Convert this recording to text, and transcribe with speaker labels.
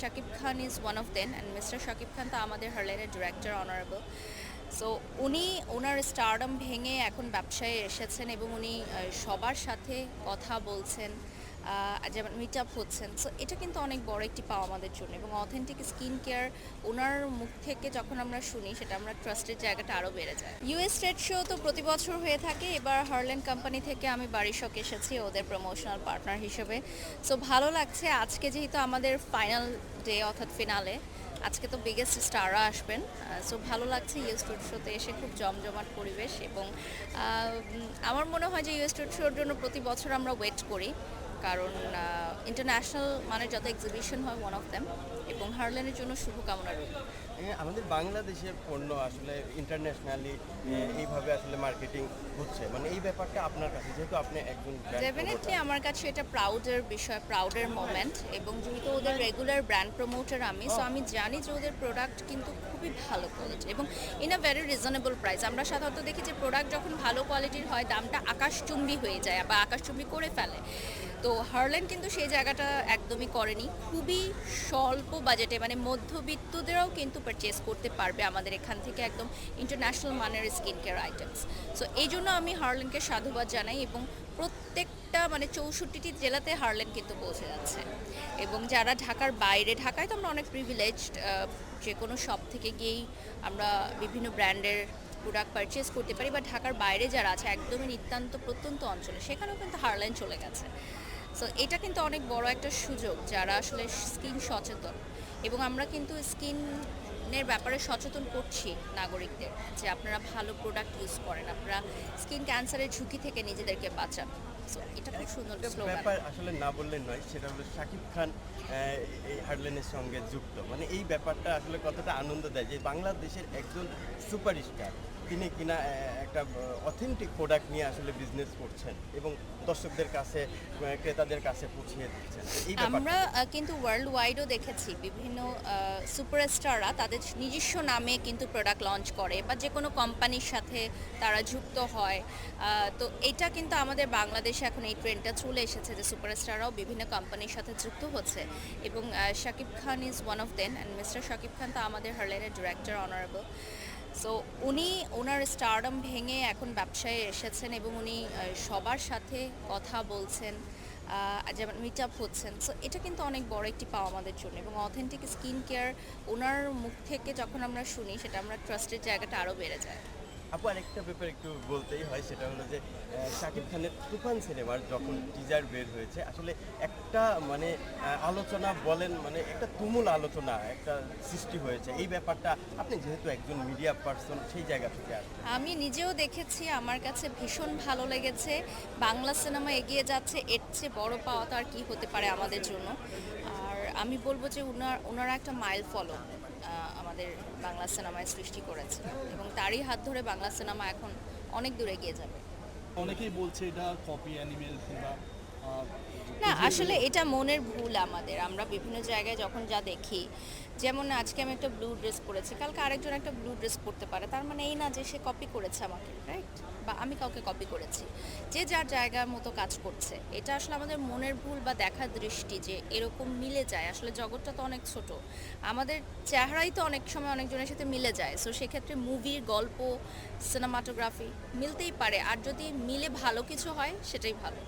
Speaker 1: Shakib Khan is one of them and mister Shakib Khan তো আমাদের হারলাইনের director honourable so উনি ওনার stardom ভেঙে এখন ব্যবসায় এসেছেন এবং উনি সবার সাথে কথা বলছেন। যেমন মিট আপ হচ্ছেন সো এটা কিন্তু অনেক বড় একটি পাওয়া আমাদের জন্য এবং অথেন্টিক স্কিন কেয়ার ওনার মুখ থেকে যখন আমরা শুনি, সেটা আমরা ট্রাস্টের জায়গাটা আরও বেড়ে যায়। ইউএস ট্রেড শো তো প্রতি বছর হয়ে থাকে, এবার হারল্যান্ড কোম্পানি থেকে আমি বাড়ির শখ এসেছি, ওদের প্রমোশনাল পার্টনার হিসেবে। সো ভালো লাগছে, আজকে যেহেতু আমাদের ফাইনাল ডে অর্থাৎ ফিনালে আজকে তো বিগেস্ট স্টাররা আসবেন। সো ভালো লাগছে ইউএস ট্রেড শোতে এসে খুব জমজমাট পরিবেশ এবং আমার মনে হয় যে ইউএস ট্রেড শোর জন্য প্রতি বছর আমরা ওয়েট করি। কারণ ইন্টারন্যাশনাল মানে যত এক্সিবিশন হয় ওয়ান অফ দ্যাম এবং হারল্যান্ডের জন্য শুভকামনা রইল।
Speaker 2: এ, আমাদের বাংলাদেশের পণ্য আসলে ইন্টারন্যাশনালি এইভাবে আসলে মার্কেটিং হচ্ছে। মানে এই ব্যাপারটা আপনার কাছে যেহেতু আপনি একজন
Speaker 1: ডেফিনেটলি আমার কাছে এটা প্রাউডের বিষয় প্রাউডের মোমেন্ট এবং যেহেতু ওদের রেগুলার ব্র্যান্ড প্রমোটার আমি সো আমি জানি যে ওদের প্রোডাক্ট কিন্তু খুবই ভালো কোয়ালিটি এবং in a very reasonable price আমরা সাধারণত দেখি যে প্রোডাক্ট যখন ভালো কোয়ালিটির হয় দামটা আকাশচুম্বী হয়ে যায় বা আকাশচুম্বী করে ফেলে। তো হারল্যান্ড কিন্তু সেই জায়গাটা একদমই করেনি। খুবই স্বল্প বাজেটে মানে মধ্যবিত্তদেরও কিন্তু পারচেস করতে পারবে আমাদের এখান থেকে একদম ইন্টারন্যাশনাল মানের স্কিন কেয়ার আইটেমস সো এই জন্য আমি হারল্যান্ডকে সাধুবাদ জানাই এবং প্রত্যেকটা মানে চৌষট্টিটি জেলাতে হারল্যান্ড কিন্তু পৌঁছে যাচ্ছে। এবং যারা ঢাকার বাইরে, ঢাকায় তো আমরা অনেক প্রিভিলেজড যে কোনো শপ থেকে গিয়েই আমরা বিভিন্ন ব্র্যান্ডের প্রোডাক্ট পারচেস করতে পারি বা ঢাকার বাইরে যারা আছে একদমই নিতান্ত প্রত্যন্ত অঞ্চলে সেখানেও কিন্তু হারলাইন চলে গেছে। সো এটা কিন্তু অনেক বড় একটা সুযোগ যারা আসলে স্কিন সচেতন। এবং আমরা কিন্তু স্কিনের ব্যাপারে সচেতন করছি নাগরিকদের যে আপনারা ভালো প্রোডাক্ট ইউজ করেন আপনারা স্কিন ক্যান্সারের ঝুঁকি থেকে নিজেদেরকে বাঁচান। সো এটা খুব সুন্দর
Speaker 2: একটা ব্যাপার আসলে না বললে নয় সেটা হলো শাকিব খান এই হারলেনের সঙ্গে যুক্ত। মানে এই ব্যাপারটা আসলে কতটা আনন্দ দেয় যে বাংলাদেশের একজন সুপারস্টার তিনি কিনা একটা অথেন্টিক প্রোডাক্ট নিয়ে আসলে বিজনেস করছেন এবং দর্শকদের কাছে ক্রেতাদের কাছে পৌঁছিয়ে দিচ্ছেন।
Speaker 1: আমরা কিন্তু ওয়ার্ল্ড ওয়াইডও দেখেছি বিভিন্ন সুপারস্টাররা তাদের নিজস্ব নামে কিন্তু প্রোডাক্ট লঞ্চ করে বা যে কোনো কোম্পানির সাথে তারা যুক্ত হয়। তো এটা কিন্তু আমাদের বাংলাদেশে এখন এই ট্রেন্ডটা চলে এসেছে যে সুপারস্টাররাও বিভিন্ন কোম্পানির সাথে যুক্ত হচ্ছে এবং Shakib Khan is one of them and mister Shakib Khan তো আমাদের হারলেনের ডিরেক্টর অনারেবল সো উনি ওনার স্টারডম ভেঙে এখন ব্যবসায় এসেছেন এবং উনি সবার সাথে কথা বলছেন যেমন মিট আপ হচ্ছেন। সো এটা কিন্তু অনেক বড় একটি পাওয়া আমাদের জন্য এবং অথেন্টিক স্কিন কেয়ার ওনার মুখ থেকে যখন আমরা শুনি, সেটা আমরা ট্রাস্টের জায়গাটা আরও বেড়ে যায়।
Speaker 2: আপু, আরেকটা ব্যাপার একটু বলতেই হয়, সেটা হলো যে শাকিব খানের তুফান সিনেমার যখন টিজার বের হয়েছে, আসলে একটা মানে আলোচনা বলেন মানে একটা তুমুল আলোচনা, একটা সৃষ্টি হয়েছে। এই ব্যাপারটা আপনি যেহেতু একজন মিডিয়া পার্সন সেই জায়গা থেকে আসবেন
Speaker 1: আমি নিজেও দেখেছি, আমার কাছে ভীষণ ভালো লেগেছে। বাংলা সিনেমা এগিয়ে যাচ্ছে, এর চেয়ে বড় পাওয়া তো আর কি হতে পারে আমাদের জন্য। আর আমি বলব যে ওনার ওনারা একটা মাইল ফলো আমাদের বাংলা সিনেমায় সৃষ্টি করেছে। তারই হাত ধরে বাংলা সিনেমা এখন অনেক দূরে গিয়ে যাবে।
Speaker 3: অনেকেই বলছে এটা কপি অ্যানিমেল কিংবা
Speaker 1: না, আসলে এটা মনের ভুল আমাদের। আমরা বিভিন্ন জায়গায় যখন যা দেখি, যেমন আজকে আমি একটা ব্লু ড্রেস পরেছি, কালকে আরেকজন একটা ব্লু ড্রেস পরতে পারে, তার মানে এই না যে সে কপি করেছে আমাকে রাইট বা আমি কাউকে কপি করেছি। যে যার জায়গার মতো কাজ করছে, এটা আসলে আমাদের মনের ভুল বা দেখার দৃষ্টি যে এরকম মিলে যায়। আসলে জগৎটা তো অনেক ছোট, আমাদের চেহারাই তো অনেক সময় অনেকজনের সাথে মিলে যায়। সো সেক্ষেত্রে মুভির গল্প সিনেমাটোগ্রাফি মিলতেই পারে। আর যদি মিলে ভালো কিছু হয়, সেটাই ভালো।